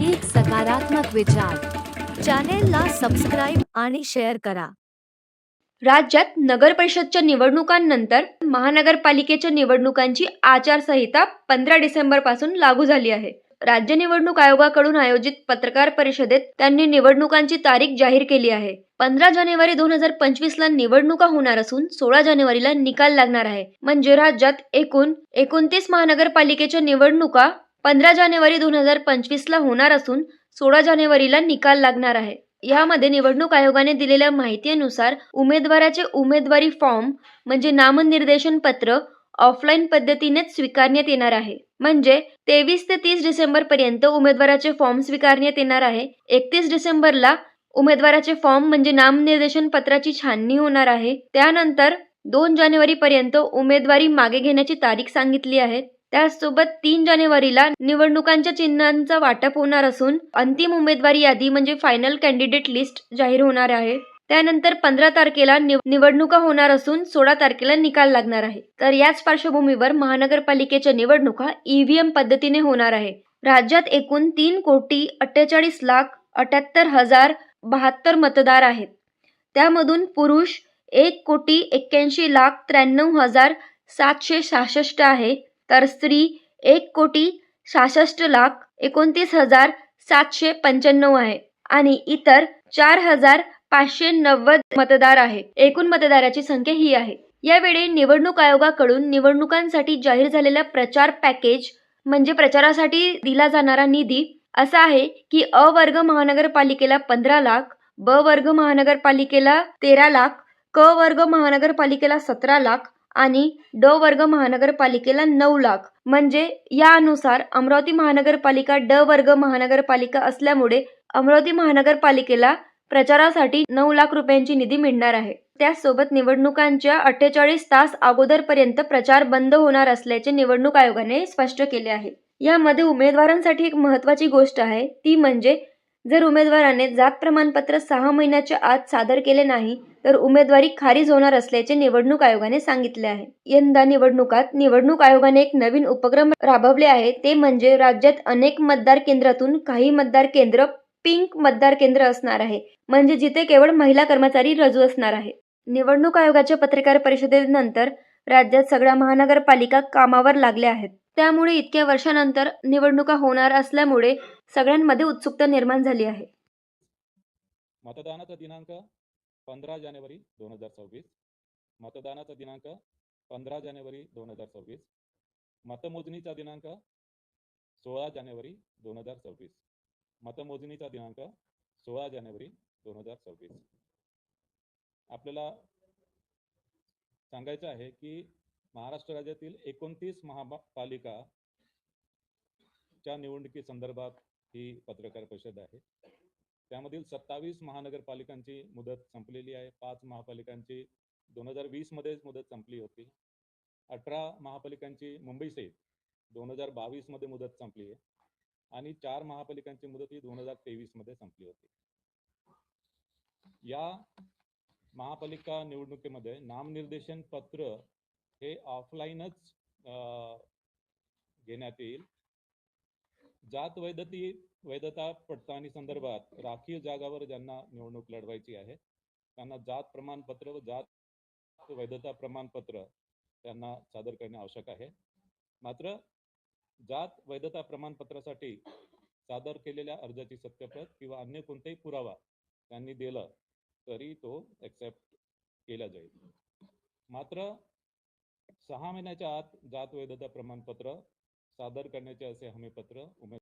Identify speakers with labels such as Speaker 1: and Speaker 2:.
Speaker 1: एक सकारात्मक विचार. चॅनेलला सबस्क्राईब आणि शेअर करा.
Speaker 2: राज्यात नगर परिषदच्या निवडणुकांनंतर महानगरपालिकेच्या निवडणुकांची आचारसंहिता पंधरा डिसेंबरपासून लागू झाली आहे. राज्य निवडणूक आयोगाकडून आयोजित पत्रकार परिषदेत त्यांनी निवडणुकांची तारीख जाहीर केली आहे. पंधरा जानेवारी दोन हजार पंचवीस ला निवडणुका होणार असून सोळा जानेवारीला निकाल लागणार आहे. म्हणजे राज्यात एकूण एकोणतीस महानगरपालिकेच्या निवडणुका पंधरा जानेवारी दोन हजार पंचवीसला होणार असून सोळा जानेवारीला निकाल लागणार आहे. यामध्ये निवडणूक आयोगाने दिलेल्या माहितीनुसार उमेदवाराचे उमेदवारी फॉर्म म्हणजे नामनिर्देशन पत्र ऑफलाईन पद्धतीनेच स्वीकारण्यात येणार आहे. म्हणजे तेवीस ते तीस डिसेंबर पर्यंत उमेदवाराचे फॉर्म स्वीकारण्यात येणार आहे. एकतीस डिसेंबरला उमेदवाराचे फॉर्म म्हणजे नामनिर्देशन पत्राची छाननी होणार आहे. त्यानंतर दोन जानेवारी पर्यंत उमेदवारी मागे घेण्याची तारीख सांगितली आहे. त्यासोबत तीन जानेवारीला निवडणुकांच्या चिन्हांचा वाटप होणार असून अंतिम उमेदवारी यादी म्हणजे फायनल कॅन्डिडेट लिस्ट जाहीर होणार आहे. त्यानंतर पंधरा तारखेला निव- निवडणुका होणार असून सोळा तारखेला निकाल लागणार आहे. तर याच पार्श्वभूमीवर महानगरपालिकेच्या निवडणुका ईव्हीएम पद्धतीने होणार आहे. राज्यात एकूण तीन कोटी अठ्ठेचाळीस लाख अठ्याहत्तर हजार बहात्तर मतदार आहेत. त्यामधून पुरुष एक कोटी एक्क्याऐंशी लाख त्र्याण्णव हजार सातशे सहासष्ट आहे. तर स्त्री एक कोटी सहासष्ट लाख एकोणतीस हजार सातशे पंच्याण्णव आहे आणि इतर चार हजार पाचशे नव्वद मतदार आहे. एकूण मतदाराची संख्या ही आहे. यावेळी निवडणूक आयोगाकडून निवडणुकांसाठी जाहीर झालेला प्रचार पॅकेज म्हणजे प्रचारासाठी दिला जाणारा निधी असा आहे की अ वर्ग महानगरपालिकेला पंधरा लाख ब वर्ग महानगरपालिकेला तेरा लाख क वर्ग महानगरपालिकेला सतरा लाख आणि ड वर्ग महानगरपालिकेला नऊ लाख. म्हणजे यानुसार अमरावती महानगरपालिका ड वर्ग महानगरपालिका असल्यामुळे अमरावती महानगरपालिकेला प्रचारासाठी नऊ लाख रुपयांची निधी मिळणार आहे. त्यासोबत निवडणुकांच्या अठ्ठेचाळीस तास अगोदरपर्यंत प्रचार बंद होणार असल्याचे निवडणूक आयोगाने स्पष्ट केले आहे. यामध्ये उमेदवारांसाठी एक महत्वाची गोष्ट आहे ती म्हणजे जर उमेदवाराने जात प्रमाणपत्र सहा महिन्याच्या आत सादर केले नाही तर उमेदवारी खारिज होणार असल्याचे निवडणूक आयोगाने सांगितले आहे. यंदा निवडणुकात निवडणूक आयोगाने एक नवीन उपक्रम राबवले आहे ते म्हणजे राज्यात अनेक मतदार केंद्रातून काही मतदार केंद्र पिंक मतदार केंद्र असणार आहे म्हणजे जिथे केवळ महिला कर्मचारी रजू असणार आहे. निवडणूक आयोगाच्या पत्रकार परिषदेनंतर राज्यात सगळ्या महानगरपालिका कामावर लागल्या आहेत. त्यामुळे इतक्या वर्षानंतर निवडणुका होणार असल्यामुळे सगळ्यांमध्ये उत्सुकता निर्माण झाली आहे.
Speaker 3: मतदानाचा दिनांक पंधरा जानेवारी दोन हजार सव्वीस. मतदानाचा दिनांक पंधरा जानेवारी दोन हजार सव्वीस. मतमोजणीचा दिनांक सोळा जानेवारी दोन हजार सव्वीस. मतमोजणीचा दिनांक सोळा जानेवारी दोन हजार सव्वीस. आपल्याला सांगायचं आहे की महाराष्ट्र राज्यातील एकोणतीस महापालिका च्या निवडणुकी संदर्भात ही पत्रकार परिषद आहे. त्यामधील सत्तावीस महानगरपालिकांची मुदत संपलेली आहे. पाच महापालिकांची दोन हजार वीस मध्येच मुदत संपली होती. अठरा महापालिकांची मुंबई सहित दोन हजार बावीसमध्ये मुदत संपली आहे. आणि चार महापालिकांची मुदत ही दोन हजार तेवीसमध्ये संपली होती. या महापालिका निवडणुकीमध्ये नामनिर्देशन पत्र हे ऑफलाईनच घेण्यात येईल. जात वैधती वैधता पडताळणी संदर्भात राखीव जागावर ज्यांना निवडणूक लढवायची आहे त्यांना जात प्रमाणपत्र व जात वैधता प्रमाणपत्र त्यांना सादर करणे आवश्यक आहे. मात्र जात वैधता प्रमाणपत्रासाठी सादर केलेल्या अर्जाची सत्यप्रत किंवा अन्य कोणताही पुरावा त्यांनी दिला तरी तो एक्सेप्ट केला जाईल. मात्र सहा महिन्याच्या आत जात वैधता प्रमाणपत्र सादर करण्याचे असे हमीपत्र उमेद